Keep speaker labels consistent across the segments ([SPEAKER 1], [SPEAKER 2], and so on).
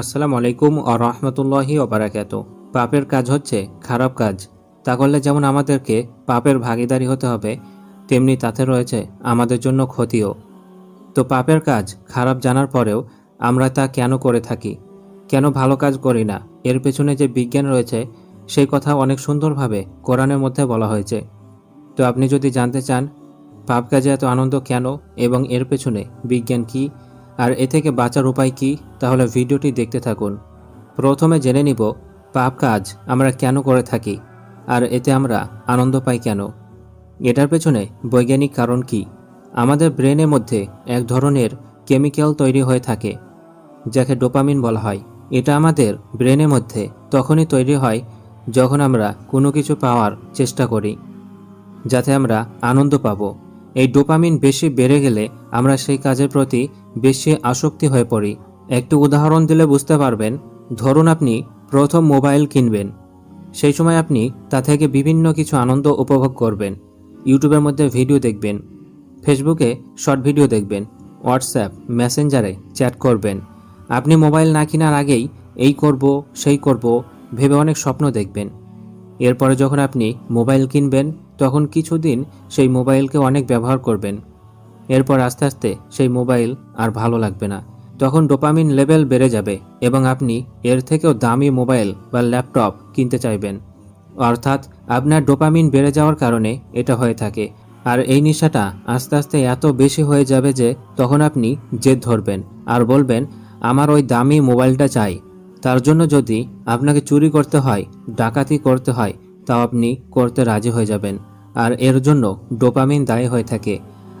[SPEAKER 1] আসসালামু আলাইকুম ও রহমতুল্লাহি ওবারাকাত পাপের কাজ হচ্ছে খারাপ কাজ। তা করলে যেমন আমাদেরকে পাপের ভাগিদারি হতে হবে, তেমনি তাতে রয়েছে আমাদের জন্য ক্ষতিও। তো পাপের কাজ খারাপ জানার পরেও আমরা তা কেন করে থাকি? কেন ভালো কাজ করি না? এর পেছনে যে বিজ্ঞান রয়েছে, সেই কথা অনেক সুন্দরভাবে কোরআনের মধ্যে বলা হয়েছে। তো আপনি যদি জানতে চান, পাপ কাজে এত আনন্দ কেন এবং এর পেছনে বিজ্ঞান কি আর এ থেকে বাঁচার উপায় কি, তাহলে ভিডিওটি দেখতে থাকুন। প্রথমে জেনে নিব, পাপ কাজ আমরা কেন করে থাকি, আর এতে আমরা আনন্দ পাই কেন? এটার পেছনে বৈজ্ঞানিক কারণ কি? আমাদের ব্রেনের মধ্যে এক ধরনের কেমিক্যাল তৈরি হয়ে থাকে, যাকে ডোপামিন বলা হয়। এটা আমাদের ব্রেনের মধ্যে তখনই তৈরি হয় যখন আমরা কোনো কিছু পাওয়ার চেষ্টা করি, যাতে আমরা আনন্দ পাব। এই ডোপামিন বেশি বেড়ে গেলে আমরা সেই কাজের প্রতি বেশি আসক্তি হয়ে পড়ি। একটু উদাহরণ দিলে বুঝতে পারবেন, ধরুন আপনি প্রথম মোবাইল কিনবেন। সেই সময় আপনি তা থেকে বিভিন্ন কিছু আনন্দ উপভোগ করবেন। ইউটিউবের মধ্যে ভিডিও দেখবেন, ফেসবুকে শর্ট ভিডিও দেখবেন, হোয়াটসঅ্যাপ, মেসেঞ্জারে চ্যাট করবেন। আপনি মোবাইল না কেনার আগেই এই করব, সেই করব, ভেবে অনেক স্বপ্ন দেখবেন। এরপরে যখন আপনি মোবাইল কিনবেন তখন কিছুদিন সেই মোবাইলকে অনেক ব্যবহার করবেন। এরপর আস্তে আস্তে সেই মোবাইল আর ভালো লাগবে না। তখন ডোপামিন লেভেল বেড়ে যাবে এবং আপনি এর থেকেও দামি মোবাইল বা ল্যাপটপ কিনতে চাইবেন। অর্থাৎ আপনার ডোপামিন বেড়ে যাওয়ার কারণে এটা হয়ে থাকে। আর এই নেশাটা আস্তে আস্তে এত বেশি হয়ে যাবে যে তখন আপনি জেদ ধরবেন আর বলবেন, আমার ওই দামি মোবাইলটা চাই। তার জন্য যদি আপনাকে চুরি করতে হয়, ডাকাতি করতে হয়, তাও আপনি করতে রাজি হয়ে যাবেন। আর এর জন্য ডোপামিন দায়ী হয়ে থাকে।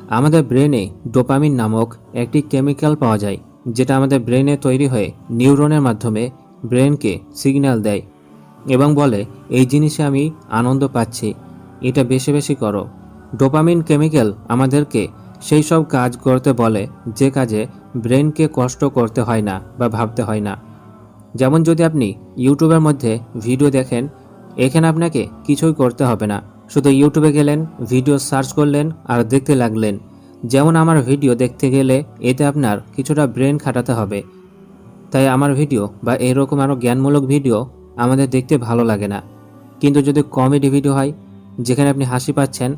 [SPEAKER 1] আমাদের ব্রেনে ডোপামিন নামক একটি কেমিক্যাল পাওয়া যায়, যেটা আমাদের ব্রেনে তৈরি হয়ে নিউরনের মাধ্যমে ব্রেনকে সিগন্যাল দেয় এবং বলে, এই জিনিসে আমি আনন্দ পাচ্ছি, এটা বেশি বেশি করো। ডোপামিন কেমিক্যাল আমাদেরকে সেই সব কাজ করতে বলে, যে কাজে ব্রেনকে কষ্ট করতে হয় না বা ভাবতে হয় না। যেমন যদি আপনি ইউটিউবের মধ্যে ভিডিও দেখেন, এখানে আপনাকে কিছুই করতে হবে না। শুধু ইউটিউবে গেলেন ভিডিও সার্চ করলেন আর দেখতে লাগলেন। যেমন আমার ভিডিও দেখতে গেলে এতে আপনার কিছুটা ব্রেন খাটাতে হবে। তাই আমার ভিডিও বা এরকম আরও জ্ঞানমূলক ভিডিও আমাদের দেখতে ভালো লাগে না। কিন্তু যদি কমেডি ভিডিও হয়, যেখানে আপনি হাসি পাচ্ছেন,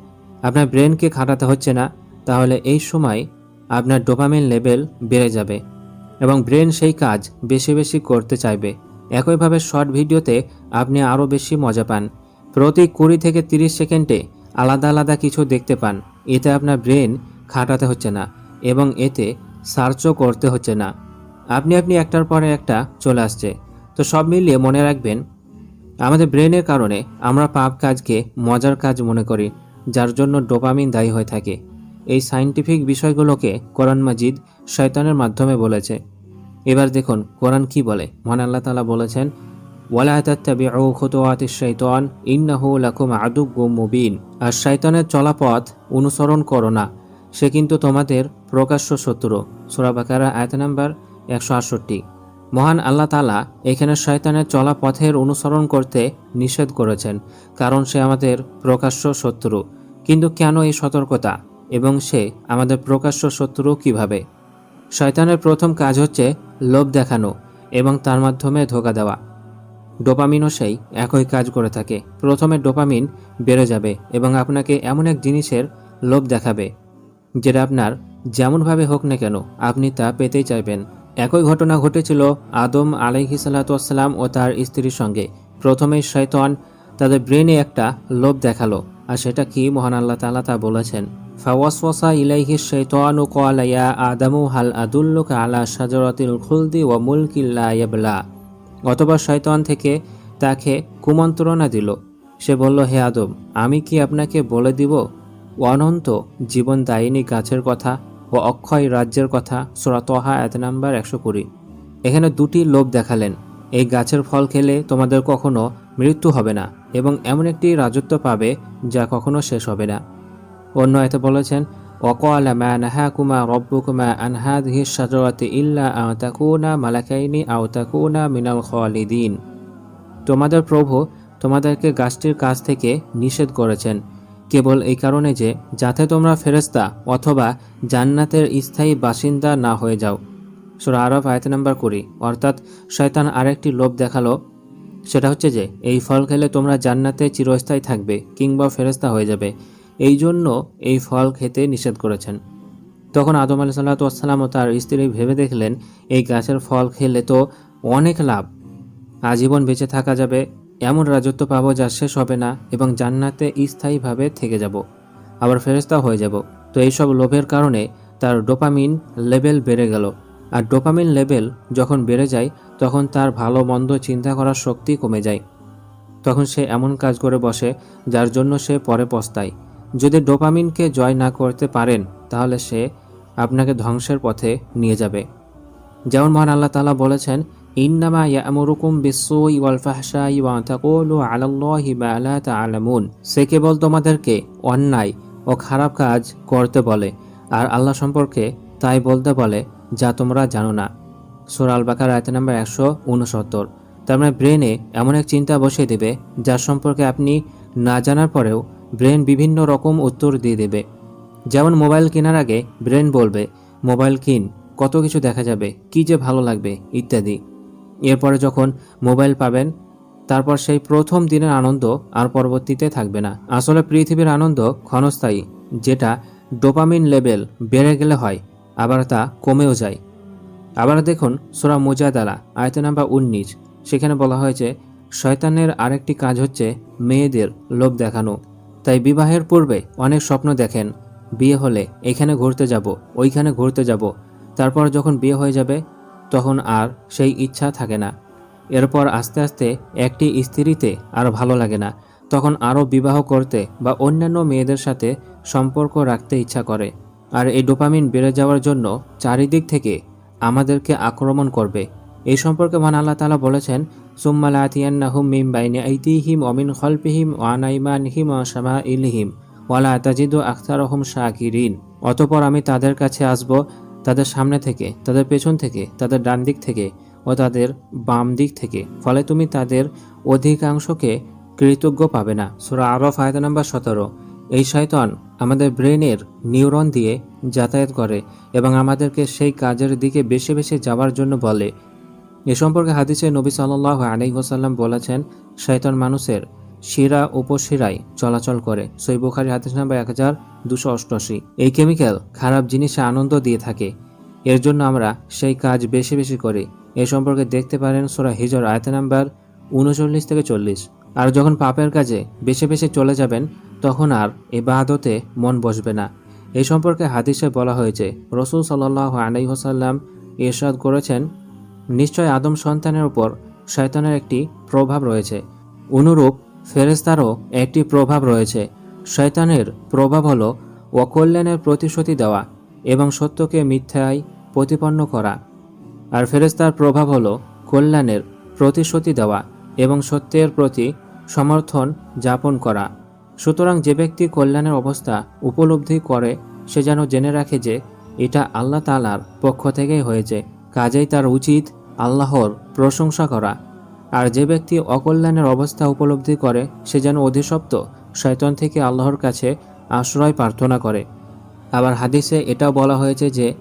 [SPEAKER 1] আপনার ব্রেনকে খাটাতে হচ্ছে না, তাহলে এই সময় আপনার ডোপামিন লেভেল বেড়ে যাবে এবং ব্রেন সেই কাজ বেশি বেশি করতে চাইবে। একইভাবে শর্ট ভিডিওতে আপনি আরও বেশি মজা পান। প্রতি কুড়ি থেকে তিরিশ সেকেন্ডে আলাদা আলাদা কিছু দেখতে পান। এতে আপনার ব্রেন খাটাতে হচ্ছে না এবং এতে সার্চও করতে হচ্ছে না। আপনি আপনি একটার পরে একটা চলে আসছে। তো সব মিলিয়ে মনে রাখবেন, আমাদের ব্রেনের কারণে আমরা পাপ কাজকে মজার কাজ মনে করি, যার জন্য ডোপামিন দায়ী হয়ে থাকে। এই সাইন্টিফিক বিষয়গুলোকে কোরআন মাজিদ শয়তানের মাধ্যমে বলেছে। এবার দেখুন, কোরআন কি বলে? মহান আল্লাহ তালা বলেছেন ওয়ালা আর শয়তানের চলাপথ অনুসরণ করো না, সে কিন্তু তোমাদের প্রকাশ্য শত্রু। সূরা বাকারা, আয়াত নাম্বার একশো আটষট্টি। মহান আল্লাহ তালা এখানে শয়তানের চলা পথের অনুসরণ করতে নিষেধ করেছেন, কারণ সে আমাদের প্রকাশ্য শত্রু। কিন্তু কেন এই সতর্কতা? এবং সে আমাদের প্রকাশ্য শত্রু কীভাবে? শয়তানের প্রথম কাজ হচ্ছে লোভ দেখানো এবং তার মাধ্যমে ধোকা দেওয়া। ডোপামিনও সেই একই কাজ করে থাকে। প্রথমে ডোপামিন বেড়ে যাবে এবং আপনাকে এমন এক জিনিসের লোভ দেখাবে, যেটা আপনার যেমনভাবে হোক না কেন আপনি তা পেতেই চাইবেন। একই ঘটনা ঘটেছিল আদম আলাইহি সাল্লাতাম ও তার স্ত্রীর সঙ্গে। প্রথমে শয়তান তাদের ব্রেনে একটা লোভ দেখাল, আর সেটা কি মহান আল্লাহ তালা তা বলেছেন? ফাওয়াসওয়াসা ইলাইহি শৈতানু ক্বালা, ইয়া আদামু, হাল আদুল্লুকা আলা শাজারাতিল খুলদি ওয়া ইয়াবলা অথবা শয়তান থেকে তাকে কুমন্ত্রণা দিল। সে বলল, হে আদম, আমি কি আপনাকে বলে দিব, অনন্ত জীবন জীবনদায়িনী গাছের কথা ও অক্ষয় রাজ্যের কথা? সুরাতহা এত নাম্বার একশো কুড়ি। এখানে দুটি লোভ দেখালেন। এই গাছের ফল খেলে তোমাদের কখনো মৃত্যু হবে না এবং এমন একটি রাজত্ব পাবে যা কখনো শেষ হবে না। অন্য এতে বলেছেন ওকলা মা নাহাকুমা রব্বুকুমা আনহাদিহি সাজরাতি ইল্লা আওতাকুনা মালাকাইনি আওতাকুনা মিনাল খালিদিন তোমাদের প্রভু তোমাদেরকে গাছটির কাছ থেকে নিষেধ করেছেন। কেবল এই কারণে যে, যাতে তোমরা ফেরেস্তা অথবা জান্নাতের স্থায়ী বাসিন্দা না হয়ে যাও। সুরা আরফ আয়ত নাম্বার কুড়ি। অর্থাৎ শয়তান আরেকটি লোভ দেখাল। সেটা হচ্ছে যে, এই ফল খেলে তোমরা জান্নাতে চিরস্থায়ী থাকবে কিংবা ফেরস্তা হয়ে যাবে। এই জন্য এই ফল খেতে নিষেধ করেছেন। তখন আদম আলি সাল্লাতাম ও তার স্ত্রী ভেবে দেখলেন, এই গাছের ফল খেলে তো অনেক লাভ। আজীবন বেঁচে থাকা যাবে, এমন রাজত্ব পাবো যা শেষ হবে না এবং জান্নাতে স্থায়ীভাবে থেকে যাব। আবার ফেরস্তা হয়ে যাব। তো এইসব লোভের কারণে তার ডোপামিন লেভেল বেড়ে গেল। আর ডোপামিন লেভেল যখন বেড়ে যায়, তখন তার ভালো মন্দ চিন্তা করার শক্তি কমে যায়। তখন সে এমন কাজ করে বসে, যার জন্য সে পরে পস্তায়। যদি ডোপামিনকে জয় না করতে পারেন, তাহলে সে আপনাকে ধ্বংসের পথে নিয়ে যাবে। যেমন মহান আল্লাহ তালা বলেছেন, ইন্নামা ইয়ামুরুকুম বিসসুই ওয়াল ফাহশাই ওয়া তাকুলু আলাল্লাহি মা লা তা'লামুন সে কেবল তোমাদেরকে অন্যায় ও খারাপ কাজ করতে বলে, আর আল্লাহ সম্পর্কে তাই বলতে বলে যা তোমরা জানো না। সূরা আল বাকার আয়াত নাম্বার একশো উনসত্তর। তার মানে ব্রেনে এমন এক চিন্তা বসিয়ে দেবে, যার সম্পর্কে আপনি না জানার পরেও ব্রেন বিভিন্ন রকম উত্তর দিয়ে দেবে। যেমন মোবাইল কেনার আগে ব্রেন বলবে, মোবাইল কিন, কত কিছু দেখা যাবে, কি যে ভালো লাগবে, ইত্যাদি। এরপরে যখন মোবাইল পাবেন, তারপর সেই প্রথম দিনের আনন্দ আর পরবর্তীতে থাকবে না। আসলে পৃথিবীর আনন্দ ক্ষণস্থায়ী, যেটা ডোপামিন লেভেল বেড়ে গেলে হয়, আবার তা কমেও যায়। আবার দেখুন সোরা মুজাদালা, আয়ত নাম্বার উনিশ, সেখানে বলা হয়েছে, শয়তানের আরেকটি কাজ হচ্ছে মেয়েদের লোভ দেখানো। তাই বিবাহের পূর্বে অনেক স্বপ্ন দেখেন। বিয়ে হলে এখানে ঘুরতে যাব, ওইখানে ঘুরতে যাব। তারপর যখন বিয়ে হয়ে যাবে, তখন আর সেই ইচ্ছা থাকে না। এরপর আস্তে আস্তে একটি স্ত্রীতে আর ভালো লাগে না। তখন আরও বিবাহ করতে বা অন্যান্য মেয়েদের সাথে সম্পর্ক রাখতে ইচ্ছা করে। আর এই ডোপামিন বেড়ে যাওয়ার জন্য চারিদিক থেকে আমাদেরকে আক্রমণ করবে। এই সম্পর্কে মান আল্লাহ তালা বলেছেন আতিয়ান্নাহুম মিম বাইনে আইতিহিম অমিন খলপিহিম ওয়ানাইমানহিম অসামা ইলহিম ওয়ালা তাজিদু আখতারহম শাকিরিন অতপর আমি তাদের কাছে আসব, তাদের সামনে থেকে, তাদের পেছন থেকে, তাদের ডান দিক থেকে ও তাদের বাম দিক থেকে। ফলে তুমি তাদের অধিকাংশকে কৃতজ্ঞ পাবে না। সুরা আরফ, আয়ত নাম্বার সতেরো। এই শয়তান আমাদের ব্রেনের নিউরন দিয়ে যাতায়াত করে এবং আমাদেরকে সেই কাজের দিকে বেশি বেশি যাওয়ার জন্য বলে। এ সম্পর্কে হাদিসে নবী সাল্লাহ আলাইসাল্লাম বলেছেন, শয়তান মানুষের শিরা উপশিরায় চলাচল করে। সই বুখারি হাদিস নাম্বার এক হাজার দুশো অষ্টআশি। এই কেমিক্যাল খারাপ জিনিসে আনন্দ দিয়ে থাকে। এর জন্য আমরা সেই কাজ বেশি বেশি করি। এ সম্পর্কে দেখতে পারেন সোরা হিজর, আয়ত নাম্বার উনচল্লিশ থেকে চল্লিশ। আর যখন পাপের কাজে বেশি বেশি চলে যাবেন, তখন আর এবাদতে মন বসবে না। এ সম্পর্কে হাদিসে বলা হয়েছে, রসুল সাল্লাহ আলাইহসাল্লাম ইরশাদ করেছেন নিশ্চয় আদম সন্তানের উপর শয়তানের একটি প্রভাব রয়েছে। অনুরূপ ফেরেস্তারও একটি প্রভাব রয়েছে। শয়তানের প্রভাব হলো অকল্যাণের প্রতিশ্রুতি দেওয়া এবং সত্যকে মিথ্যায় প্রতিপন্ন করা। আর ফেরেস্তার প্রভাব হলো কল্যাণের প্রতিশ্রুতি দেওয়া এবং সত্যের প্রতি সমর্থন যাপন করা। সুতরাং যে ব্যক্তি কল্যাণের অবস্থা উপলব্ধি করে, সে যেন জেনে রাখে যে এটা আল্লাহ তালার পক্ষ থেকেই হয়েছে। কাজেই তার উচিত আল্লাহর প্রশংসা করা। আর যে ব্যক্তি অকল্যাণের অবস্থা উপলব্ধি করে, সে যেন অধিশপ্ত, শয়তন থেকে আল্লাহর কাছে আশ্রয় প্রার্থনা করে। আবার হাদিসে এটাও বলা হয়েছে যে,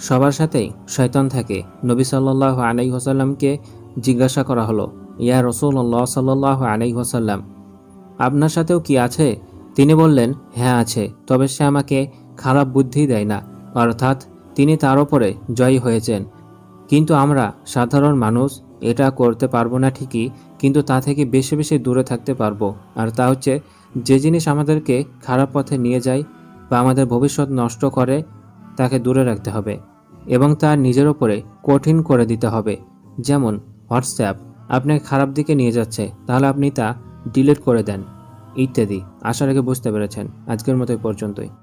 [SPEAKER 1] সবার সাথেই শয়তন থাকে। নবী সাল্লাহ আলাই হোসাল্লামকে জিজ্ঞাসা করা হলো, ইয়া রসুল্লাহ সাল্লাহ আলাই হোসাল্লাম আপনার সাথেও কি আছে? তিনি বললেন হ্যাঁ আছে। তবে সে আমাকে খারাপ বুদ্ধি দেয় না। অর্থাৎ তিনি তার ওপরে জয়ী হয়েছেন। কিন্তু আমরা সাধারণ মানুষ, এটা করতে পারব না ঠিকই, কিন্তু তা থেকে বেশি বেশি দূরে থাকতে পারব। আর তা হচ্ছে, যে জিনিস আমাদেরকে খারাপ পথে নিয়ে যায় বা আমাদের ভবিষ্যৎ নষ্ট করে, তাকে দূরে রাখতে হবে এবং তার নিজের ওপরে কঠিন করে দিতে হবে। যেমন, হোয়াটসঅ্যাপ আপনাকে খারাপ দিকে নিয়ে যাচ্ছে, তাহলে আপনি তা ডিলিট করে দেন, ইত্যাদি। আশা রেখে বুঝতে পেরেছেন। আজকের মতো পর্যন্তই।